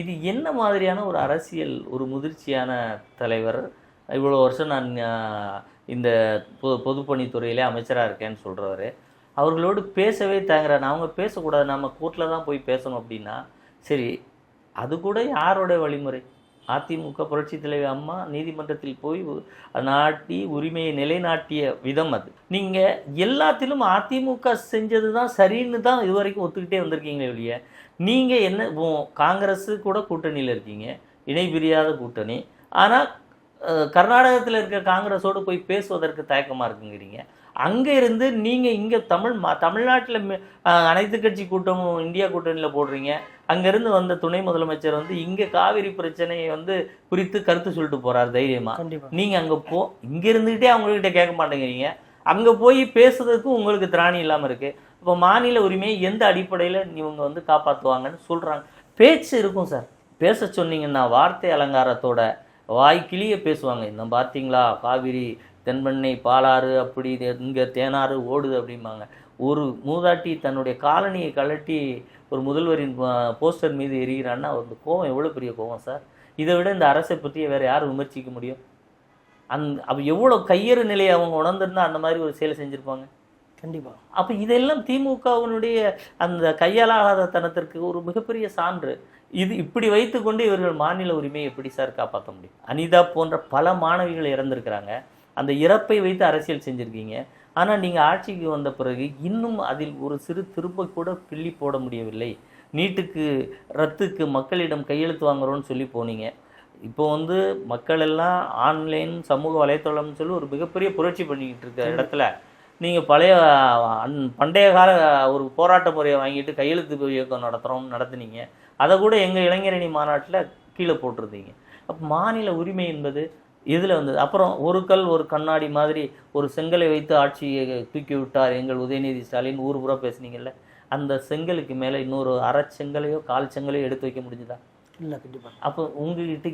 Speaker 1: இது என்ன மாதிரியான ஒரு அரசியல் ஒரு முதிர்ச்சியான தலைவர்? இவ்வளோ வருஷம் நான் இந்த பொ பொதுப்பணித்துறையிலே அமைச்சராக இருக்கேன்னு சொல்கிறவர் அவர்களோடு பேசவே தங்குறாரு அவங்க பேசக்கூடாது. நம்ம கோர்ட்டில் தான் போய் பேசணும் அப்படின்னா சரி அது கூட யாரோட வழிமுறை? அதிமுக புரட்சி தலைவி அம்மா நீதிமன்றத்தில் போய் நாட்டி உரிமையை நிலைநாட்டிய விதம் அது. நீங்கள் எல்லாத்திலும் அதிமுக செஞ்சது தான் சரின்னு தான் இது வரைக்கும் ஒத்துக்கிட்டே வந்திருக்கீங்களே ஒழிய நீங்கள் என்ன இப்போ காங்கிரஸ் கூட கூட்டணியில் இருக்கீங்க இணை பிரியாத கூட்டணி ஆனால் கர்நாடகத்தில் இருக்கிற காங்கிரஸோடு போய் பேசுவதற்கு தயக்கமாக இருக்குங்கிறீங்க. அங்கே இருந்து நீங்கள் இங்கே தமிழ் மா தமிழ்நாட்டில் அனைத்து கட்சி கூட்டமும் இந்தியா கூட்டணியில் போடுறீங்க. அங்கேருந்து வந்த துணை முதலமைச்சர் வந்து இங்கே காவிரி பிரச்சனையை வந்து குறித்து கருத்து சொல்லிட்டு போகிறார் தைரியமாக நீங்கள் அங்கே போ இங்கே இருந்துக்கிட்டே அவங்கக்கிட்ட கேட்க மாட்டேங்கிறீங்க. அங்கே போய் பேசுறதுக்கும் உங்களுக்கு திராணி இல்லாமல் இருக்குது இப்போ மாநில உரிமையை எந்த அடிப்படையில் இவங்க வந்து காப்பாற்றுவாங்கன்னு சொல்கிறாங்க பேச்சு இருக்கும் சார். பேச சொன்னீங்கன்னா வார்த்தை அலங்காரத்தோட வாய் கிளிய பேசுவாங்க. இந்த பார்த்தீங்களா? காவிரி தென்பெண்ணை பாலாறு அப்படி இங்கே தேனாறு ஓடுது அப்படிம்பாங்க. ஒரு மூதாட்டி தன்னுடைய காலனியை கழட்டி ஒரு முதல்வரின் போஸ்டர் மீது எரிகிறான்னா அந்த கோவம் எவ்வளோ பெரிய கோவம் சார்? இதை விட இந்த அரசை பற்றி வேறு யார் விமர்சிக்க முடியும்? அந் அவ எவ்வளோ கையறு நிலையை அவங்க உணர்ந்திருந்தா அந்த மாதிரி ஒரு செயலை செஞ்சுருப்பாங்க?
Speaker 2: கண்டிப்பாக
Speaker 1: அப்போ இதெல்லாம் திமுகவினுடைய அந்த கையாளாகாத தனத்திற்கு ஒரு மிகப்பெரிய சான்று. இது இப்படி வைத்துக்கொண்டு இவர்கள் மாநில உரிமையை எப்படி சார் காப்பாற்ற முடியும்? அனிதா போன்ற பல மாணவிகள் இறந்திருக்கிறாங்க. அந்த இறப்பை வைத்து அரசியல் செஞ்சுருக்கீங்க. ஆனால் நீங்கள் ஆட்சிக்கு வந்த பிறகு இன்னும் அதில் ஒரு சிறு திருப்ப கூட கிள்ளி போட முடியவில்லை. நீட்டுக்கு ரத்துக்கு மக்களிடம் கையெழுத்து வாங்குறோன்னு சொல்லி போனீங்க. இப்போ வந்து மக்கள் எல்லாம் ஆன்லைன் சமூக வலைத்தளம்னு சொல்லி ஒரு மிகப்பெரிய புரட்சி பண்ணிக்கிட்டு இருக்க இடத்துல நீங்கள் பழைய அன்- பண்டைய கால ஒரு போராட்ட முறையை வாங்கிட்டு கையெழுத்து இயக்கம் நடத்துகிறோம் நடத்துனீங்க. அதை கூட எங்கள் இளைஞரணி மாநாட்டில் கீழே போட்டிருந்தீங்க. அப்போ மாநில உரிமை என்பது எதில் வந்தது அப்புறம் ஒரு கல் ஒரு கண்ணாடி மாதிரி ஒரு செங்கலை வைத்து ஆட்சியை தூக்கி விட்டார் எங்கள் உதயநிதி ஸ்டாலின். ஊர் பூரா பேசுனீங்கல்ல. அந்த செங்கலுக்கு மேலே இன்னொரு அரை செங்கலையோ கால் செங்கலையோ எடுத்து வைக்க முடிஞ்சுதா?
Speaker 2: இல்லை கண்டிப்பாக
Speaker 1: அப்போ உங்ககிட்ட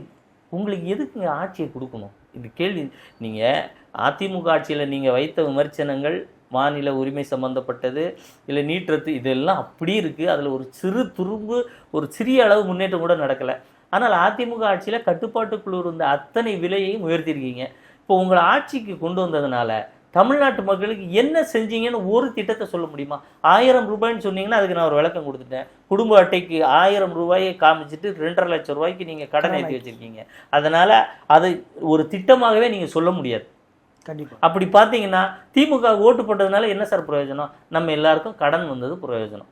Speaker 1: உங்களுக்கு எதுக்குங்க ஆட்சியை கொடுக்கணும்? இந்த கேள்வி நீங்கள் அதிமுக ஆட்சியில் நீங்கள் வைத்த விமர்சனங்கள் மாநில உரிமை சம்பந்தப்பட்டது இல்லை நீட் ரத்து இதெல்லாம் அப்படி இருக்குது அதில் ஒரு சிறு துரும்பு ஒரு சிறிய அளவு முன்னேற்றம் கூட நடக்கலை. ஆனால் அதிமுக ஆட்சியில் கட்டுப்பாட்டுக்குழு இருந்த அத்தனை விலையையும் உயர்த்தியிருக்கீங்க. இப்போ உங்களை ஆட்சிக்கு கொண்டு வந்ததுனால தமிழ்நாட்டு மக்களுக்கு என்ன செஞ்சீங்கன்னு ஒரு திட்டத்தை சொல்ல முடியுமா? ஆயிரம் ரூபாய்ன்னு சொன்னீங்கன்னா அதுக்கு நான் ஒரு விளக்கம் கொடுத்துட்டேன். குடும்ப அட்டைக்கு ஆயிரம் ரூபாயை காமிச்சிட்டு ரெண்டரை லட்சம் ரூபாய்க்கு நீங்கள் கடன் ஏற்றி வச்சிருக்கீங்க. அதனால் அதை ஒரு திட்டமாகவே நீங்கள் சொல்ல முடியாது.
Speaker 2: கண்டிப்பா.
Speaker 1: அப்படி பார்த்தீங்கன்னா திமுக ஓட்டு போட்டதுனால என்ன சார் பிரயோஜனம்? நம்ம எல்லாருக்கும் கடன் வந்தது பிரயோஜனம்.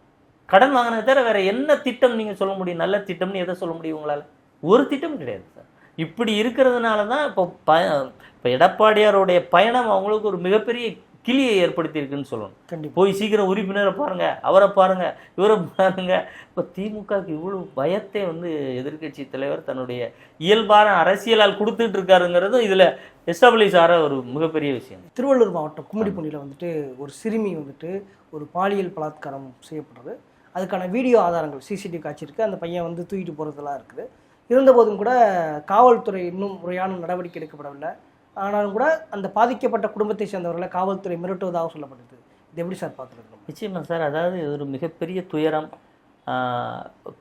Speaker 1: கடன் வாங்கினதை தவிர வேற என்ன திட்டம் நீங்கள் சொல்ல முடியும்? நல்ல திட்டம்னு எதை சொல்ல முடியும் உங்களால்? ஒரு திட்டம் கிடையாது சார். இப்படி இருக்கிறதுனால தான் இப்போ ப இப்போ எடப்பாடியாருடைய பயணம் அவங்களுக்கு ஒரு மிகப்பெரிய கிளியை ஏற்படுத்தியிருக்குன்னு சொல்லணும்.
Speaker 2: கண்டிப்பா.
Speaker 1: போய் சீக்கிரம் உறுப்பினரை பாருங்க அவரை பாருங்க இவரை பாருங்க. இப்போ திமுகவுக்கு இவ்வளவு பயத்தை வந்து எதிர்க்கட்சி தலைவர் தன்னுடைய இயல்பான அரசியலால் கொடுத்துட்டு இருக்காருங்கிறதும் இதில் எஸ்டாப்ளிஷ் ஆகிற ஒரு மிகப்பெரிய விஷயம்.
Speaker 2: திருவள்ளூர் மாவட்டம் கும்மிடிப்பூண்டியில் வந்துட்டு ஒரு சிறுமி வந்துட்டு ஒரு பாலியல் பலாத்காரம் செய்யப்படுறது. அதுக்கான வீடியோ ஆதாரங்கள் சிசிடிவி காட்சி இருக்குது அந்த பையன் வந்து தூக்கிட்டு போகிறதெல்லாம் இருக்குது. இருந்தபோதும் கூட காவல்துறை இன்னும் முறையான நடவடிக்கை எடுக்கப்படவில்லை. ஆனாலும் கூட அந்த பாதிக்கப்பட்ட குடும்பத்தை சேர்ந்தவர்களை காவல்துறை மிரட்டுவதாக சொல்லப்படுது இது எப்படி சார் பார்க்குறது
Speaker 1: நிச்சயமாக சார். அதாவது இது ஒரு மிகப்பெரிய துயரம்.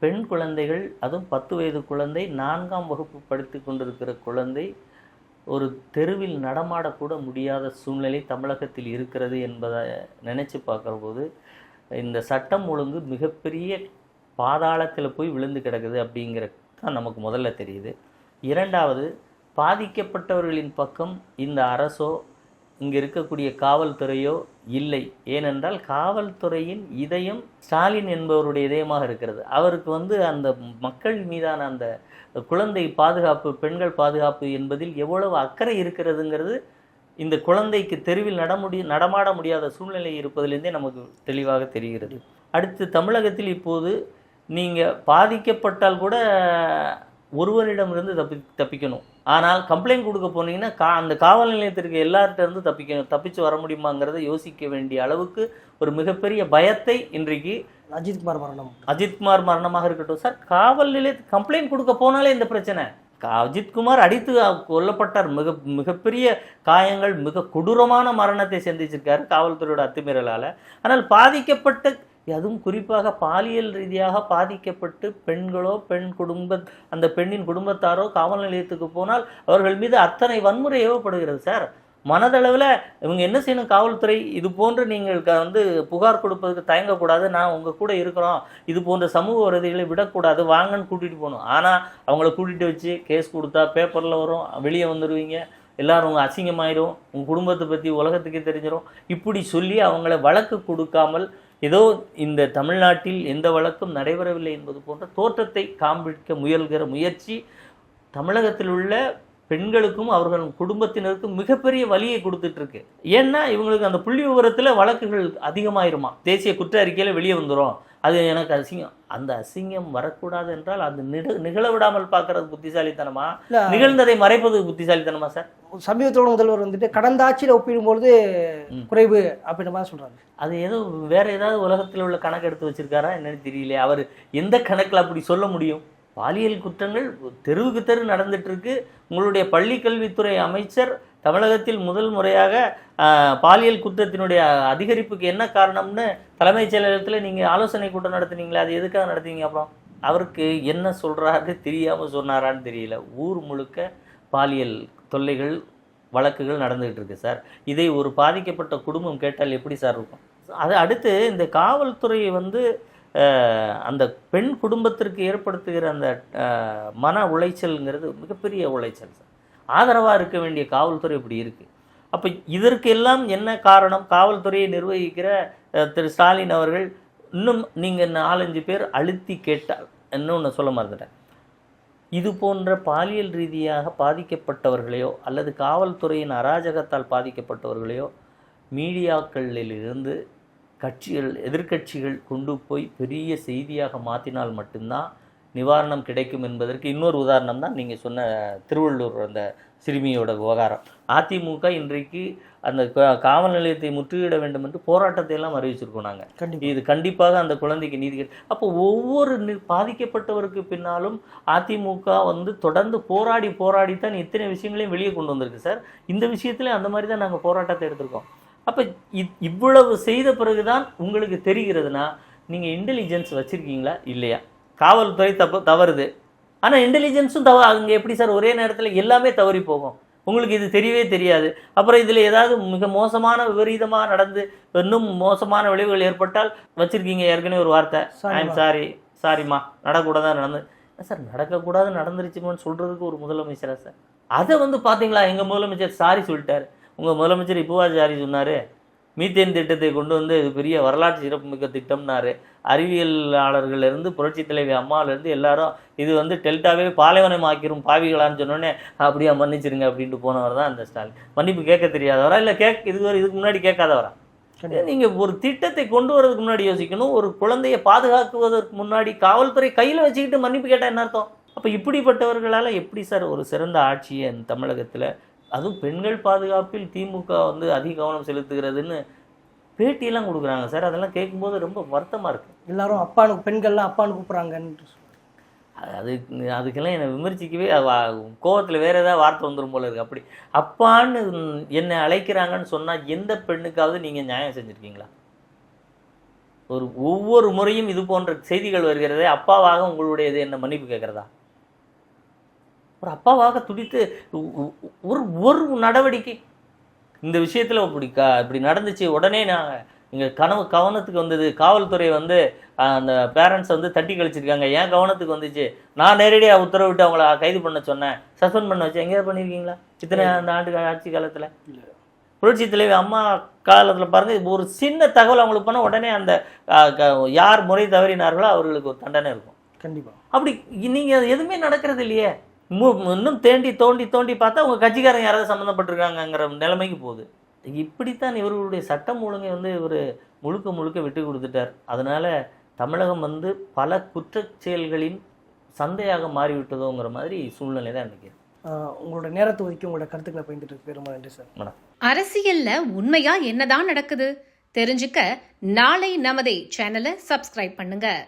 Speaker 1: பெண் குழந்தைகள் அதுவும் பத்து வயது குழந்தை நான்காம் வகுப்பு படித்து கொண்டிருக்கிற குழந்தை ஒரு தெருவில் நடமாடக்கூட முடியாத சூழ்நிலை தமிழகத்தில் இருக்கிறது என்பதை நினச்சி பார்க்குற போது இந்த சட்டம் ஒழுங்கு மிகப்பெரிய பாதாளத்தில் போய் விழுந்து கிடக்குது அப்படிங்கிறது தான் நமக்கு முதல்ல தெரியுது. இரண்டாவது பாதிக்கப்பட்டவர்களின் பக்கம் இந்த அரசோ இங்கே இருக்கக்கூடிய காவல்துறையோ இல்லை. ஏனென்றால் காவல்துறையின் இதயம் ஸ்டாலின் என்பவருடைய இதயமாக இருக்கிறது. அவருக்கு வந்து அந்த மக்கள் மீதான அந்த குழந்தை பாதுகாப்பு பெண்கள் பாதுகாப்பு என்பதில் எவ்வளவு அக்கறை இருக்கிறதுங்கிறது இந்த குழந்தைக்கு தெருவில் நட முடி நடமாட முடியாத சூழ்நிலை இருப்பதிலிருந்தே நமக்கு தெளிவாக தெரிகிறது. அடுத்து தமிழகத்தில் இப்போது நீங்கள் பாதிக்கப்பட்டால் கூட ஒருவரிடமிருந்து தப்பி தப்பிக்கணும். ஆனால் கம்ப்ளைண்ட் கொடுக்க போனீங்கன்னா கா அந்த காவல் நிலையத்திற்கு எல்லார்ட்ட இருந்து தப்பிக்கணும். தப்பிச்சு வர முடியுமாங்கிறத யோசிக்க வேண்டிய அளவுக்கு ஒரு மிகப்பெரிய பயத்தை இன்றைக்கு
Speaker 2: அஜித்குமார் மரணம்.
Speaker 1: அஜித்குமார் மரணமாக இருக்கட்டும். சார் காவல் நிலையத்துக்கு கம்ப்ளைண்ட் கொடுக்க போனாலே இந்த பிரச்சனை. அஜித்குமார் அடித்து கொல்லப்பட்டார். மிக மிகப்பெரிய காயங்கள் மிக கொடூரமான மரணத்தை சந்திச்சிருக்காரு காவல்துறையோட அத்துமீறலால். ஆனால் பாதிக்கப்பட்ட அதுவும் குறிப்பாக பாலியல் ரீதியாக பாதிக்கப்பட்டு பெண்களோ பெண் குடும்ப அந்த பெண்ணின் குடும்பத்தாரோ காவல் நிலையத்துக்கு போனால் அவர்கள் மீது அத்தனை வன்முறை ஏவப்படுகிறது சார். மனதளவில் இவங்க என்ன செய்யணும் காவல்துறை இது போன்று நீங்கள் வந்து புகார் கொடுப்பதுக்கு தயங்கக்கூடாது. நான் உங்கள் கூட இருக்கிறோம். இது போன்ற சமூக வரதிகளை விடக்கூடாது. வாங்கன்னு கூட்டிகிட்டு போகணும். ஆனால் அவங்கள கூட்டிகிட்டு வச்சு கேஸ் கொடுத்தா பேப்பரில் வரும் வெளியே வந்துடுவீங்க எல்லாரும் உங்கள் அசிங்கமாயிரும். உங்கள் குடும்பத்தை பற்றி உலகத்துக்கே தெரிஞ்சிடும் இப்படி சொல்லி அவங்கள வழக்கு கொடுக்காமல் ஏதோ இந்த தமிழ்நாட்டில் எந்த வழக்கும் நடைபெறவில்லை என்பது போன்ற தோற்றத்தை காண்பிக்க முயல்கிற முயற்சி தமிழகத்தில் உள்ள பெண்களுக்கும் அவர்கள் குடும்பத்தினருக்கும் மிகப்பெரிய வலியை கொடுத்துட்டு இருக்கு ஏன்னா இவங்களுக்கு அந்த புள்ளி விவரத்தில் வழக்குகள் அதிகமாயிருமா? தேசிய குற்ற அறிக்கையில் வெளியே வந்துடும் அது எனக்கு அசிங்கம். அந்த அசிங்கம் வரக்கூடாது என்றால் அது நிக நிகழ விடாமல் பார்க்கறது புத்திசாலித்தனமா? நிகழ்ந்ததை மறைப்பது புத்திசாலித்தனமா சார்?
Speaker 2: சமீபத்தோட முதல்வர் வந்துட்டு கடந்த ஆட்சியில் ஒப்பிடும்பொழுது. குறைவு அப்படின்ற மாதிரி சொல்றாங்க
Speaker 1: அது ஏதோ வேற ஏதாவது உலகத்தில் உள்ள கணக்கு எடுத்து வச்சிருக்காரா என்னன்னு தெரியல அவர் எந்த கணக்கில் அப்படி சொல்ல முடியும்? பாலியல் குற்றங்கள் தெருவுக்கு தெரு நடந்துட்டுருக்கு. உங்களுடைய பள்ளி கல்வித்துறை அமைச்சர் தமிழகத்தில் முதல் முறையாக பாலியல் குற்றத்தினுடைய அதிகரிப்புக்கு என்ன காரணம்னு தலைமைச் செயலகத்தில் நீங்கள் ஆலோசனை கூட்டம் நடத்துனீங்களே அது எதுக்காக நடத்துனீங்க அப்புறம்? அவருக்கு என்ன சொல்கிறாரு தெரியாமல் சொன்னாரான்னு தெரியல. ஊர் முழுக்க பாலியல் தொல்லைகள் வழக்குகள் நடந்துகிட்டு இருக்கு சார். இதை ஒரு பாதிக்கப்பட்ட குடும்பம் கேட்டால் எப்படி சார் இருக்கும்? அது அடுத்து இந்த காவல்துறை வந்து அந்த பெண் குடும்பத்திற்கு ஏற்படுத்துகிற அந்த மன உளைச்சல்ங்கிறது மிகப்பெரிய உளைச்சல் சார். ஆதரவாக இருக்க வேண்டிய காவல்துறை இப்படி இருக்குது அப்போ இதற்கு எல்லாம் என்ன காரணம்? காவல்துறையை நிர்வகிக்கிற திரு ஸ்டாலின் அவர்கள் இன்னும் நீங்கள் நாலஞ்சு பேர் அழுத்தி கேட்டால் இன்னொன்று சொல்ல மறந்துட்டேன். இது போன்ற பாலியல் ரீதியாக பாதிக்கப்பட்டவர்களையோ அல்லது காவல்துறையின் அராஜகத்தால் பாதிக்கப்பட்டவர்களையோ மீடியாக்களிலிருந்து கட்சிகள் எதிர்க்கட்சிகள் கொண்டு போய் பெரிய செய்தியாக மாற்றினால் மட்டும்தான் நிவாரணம் கிடைக்கும் என்பதற்கு இன்னொரு உதாரணம் தான் நீங்கள் சொன்ன திருவள்ளூர் அந்த சிறுமியோட விவகாரம். அதிமுக இன்றைக்கு அந்த காவல் நிலையத்தை முற்றுகையிட வேண்டும் என்று போராட்டத்தை எல்லாம் அறிவிச்சிருக்கோம் நாங்கள்
Speaker 2: கண்டிப்பா.
Speaker 1: இது கண்டிப்பாக அந்த குழந்தைக்கு நீதி அப்போ ஒவ்வொரு பாதிக்கப்பட்டவருக்கு பின்னாலும் அதிமுக வந்து தொடர்ந்து போராடி போராடி தான் இத்தனை விஷயங்களையும் வெளியே கொண்டு வந்திருக்கு சார். இந்த விஷயத்துல அந்த மாதிரி தான் நாங்கள் போராட்டத்தை எடுத்திருக்கோம். அப்போ இவ்வளவு செய்த பிறகுதான் உங்களுக்கு தெரிகிறதுனா நீங்கள் இன்டெலிஜென்ஸ் வச்சிருக்கீங்களா? இல்லையா. காவல்துறை தப்பு தவறுது. ஆனால் இன்டெலிஜென்ஸும் தவ அங்கே எப்படி சார் ஒரே நேரத்தில் எல்லாமே தவறி போகும். உங்களுக்கு இது தெரியவே தெரியாது. அப்புறம் இதில் ஏதாவது மிக மோசமான விபரீதமாக நடந்து இன்னும் மோசமான விளைவுகள் ஏற்பட்டால் வச்சிருக்கீங்க ஏற்கனவே ஒரு வார்த்தை.
Speaker 2: Sorry,
Speaker 1: ஐ எம் சாரி சாரிம்மா நடக்கூடாதான் நடந்து சார் நடக்கக்கூடாது நடந்துருச்சுமான்னு சொல்கிறதுக்கு ஒரு முதலமைச்சரா சார்? அதை வந்து பார்த்தீங்களா எங்கள் முதலமைச்சர் சாரி சொல்லிட்டாரு. உங்கள் முதலமைச்சர் இப்போவா சாரி சொன்னார் மீத்தேன் திட்டத்தை கொண்டு வந்து இது பெரிய வரலாற்று சிறப்புமிக்க திட்டம்னாரு. அறிவியலாளர்கள் இருந்து புரட்சி தலைவி அம்மாவிலேருந்து எல்லாரும் இது வந்து டெல்டாவே பாலைவனம் ஆக்கிரும் பாவிகளான்னு சொன்னோடனே அப்படியா மன்னிச்சிருங்க அப்படின்ட்டு போனவர் தான் அந்த ஸ்டாலின். மன்னிப்பு கேட்க தெரியாதவரா? இல்லை கேக் இது வரை இதுக்கு முன்னாடி கேட்காதவரா?
Speaker 2: கண்டிப்பா.
Speaker 1: நீங்க ஒரு திட்டத்தை கொண்டு வரதுக்கு முன்னாடி யோசிக்கணும் ஒரு குழந்தையை பாதுகாக்குவதற்கு முன்னாடி காவல்துறை கையில வச்சுக்கிட்டு மன்னிப்பு கேட்டா என்ன அர்த்தம்? அப்ப இப்படிப்பட்டவர்களால எப்படி சார் ஒரு சிறந்த ஆட்சியை தமிழகத்துல அதுவும் பெண்கள் பாதுகாப்பில் திமுக வந்து அதிக கவனம் செலுத்துகிறதுன்னு பேட்டியெல்லாம் கொடுக்குறாங்க. சார் அதெல்லாம் கேட்கும்போது ரொம்ப வருத்தமா இருக்கு.
Speaker 2: எல்லாரும் அப்பானு பெண்கள்லாம் அப்பான்னு கூப்பிடுறாங்கன்னு
Speaker 1: அது அதுக்கெல்லாம் என்னை விமர்சிக்கவே கோவத்தில் வேற ஏதாவது வார்த்தை வந்துடும் போல இருக்கு. அப்படி அப்பான்னு என்னை அழைக்கிறாங்கன்னு சொன்னால் எந்த பெண்ணுக்காவது நீங்கள் நியாயம் செஞ்சுருக்கீங்களா? ஒரு ஒவ்வொரு முறையும் இது போன்ற செய்திகள் வருகிறதே அப்பாவாக உங்களுடையது என்ன மன்னிப்பு கேட்குறதா? ஒரு அப்பாவாக துடித்து ஒரு ஒரு நடவடிக்கை. இந்த விஷயத்தில் இப்படி க இப்படி நடந்துச்சு உடனே நாங்கள் எங்கள் கனவு கவனத்துக்கு வந்தது. காவல்துறை வந்து அந்த பேரண்ட்ஸ் வந்து தட்டி கழிச்சிருக்காங்க. ஏன் கவனத்துக்கு வந்துச்சு? நான் நேரடியாக உத்தரவிட்டு அவங்கள கைது பண்ண சொன்னேன். சஸ்பெண்ட் பண்ண வச்சு எங்கேயாவது பண்ணியிருக்கீங்களா இத்தனை அந்த ஆண்டு ஆட்சி காலத்தில்? புரட்சி தலைவி அம்மா காலத்தில் பாருங்க இப்போ ஒரு சின்ன தகவல் அவங்களுக்கு பண்ண உடனே அந்த யார் முறை தவறினார்களோ அவர்களுக்கு ஒரு தண்டனை இருக்கும்.
Speaker 2: கண்டிப்பா.
Speaker 1: அப்படி நீங்கள் எதுவுமே நடக்கிறது இல்லையே? இன்னும் தேண்டி தோண்டி தோண்டி பார்த்தா உங்கள் கட்சிக்காரங்க யாராவது சம்மந்தப்பட்டிருக்காங்கங்கிற நிலைமைக்கு போகுது. இப்படித்தான் இவர்களுடைய சட்டம் ஒழுங்கை வந்து இவர் முழுக்க முழுக்க விட்டு கொடுத்துட்டார். அதனால தமிழகம் வந்து பல குற்றச் செயல்களின் சந்தையாக மாறிவிட்டதோங்கிற மாதிரி சூழ்நிலை தான்.
Speaker 2: ஆஹ் உங்களோட நேரத்தை ஒதுக்கி உங்களோட கருத்துக்களை பயந்துட்டு ரொம்ப நன்றி சார்.
Speaker 1: மேடம்
Speaker 3: அரசியல்ல உண்மையா என்னதான் நடக்குது? தெரிஞ்சுக்க நாளை நமதே சேனலை சப்ஸ்கிரைப் பண்ணுங்க.